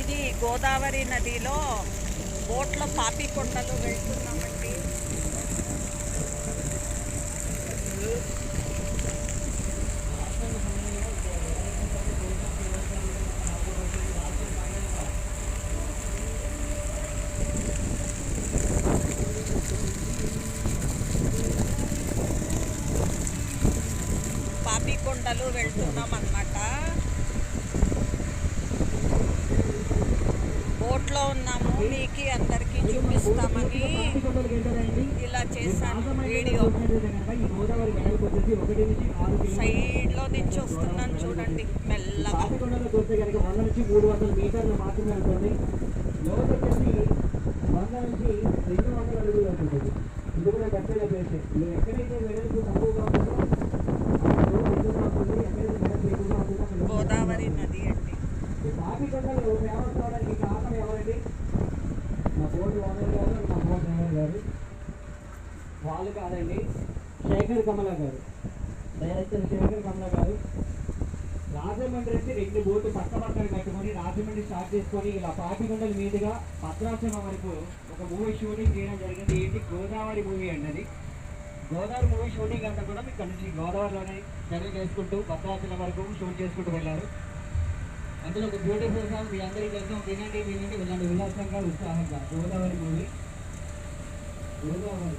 ఇది గోదావరి నదిలో బోట్లో పాపికొండలు వెళ్తున్నామండి. పాపి కొండలు వెళ్తున్నాం అన్నమాట బోట్లో ఉన్నాము. మీకు అందరికీ చూపిస్తామని ఇలా చేశాను వీడియో. సైడ్లో నుంచి వస్తున్నాను చూడండి మెల్లగా. ఇది కూడా ఎక్కడైతే వెడల్పు తక్కువగా ఉంటుందో గోదావరి నది అండి. ఈ ఫేమస్ అవడానికి కారణం ఎవరండి మా బోర్డు ఓనర్ గారు మా బోర్డు డ్రైవర్ గారు వాళ్ళు కాదండి శేఖర్ కమల గారు. డైరెక్టర్ శేఖర్ కమల గారు రాజమండ్రి అయితే రెండు బోట్లు పక్క పక్కన కట్టుకొని రాజమండ్రి స్టార్ట్ చేసుకొని ఇలా పాపికొండల మీదుగా భద్రాచలం వరకు ఒక మూవీ షూటింగ్ చేయడం జరిగింది. ఏంటి? గోదావరి మూవీ అండి గోదావరి మూవీ షూటింగ్ అంతా కూడా మీకు నుంచి గోదావరిలోనే జర్నీ చేసుకుంటూ భద్రాచలం వరకు షూట్ చేసుకుంటూ వెళ్ళారు. అందులో ఒక బ్యూటిఫుల్ సాంగ్ మీ అందరికీ కోసం వినండి వినండి వెళ్ళండి ఉల్లాసంగా ఉత్సాహంగా. గోదావరి మూవీ. గోదావరి.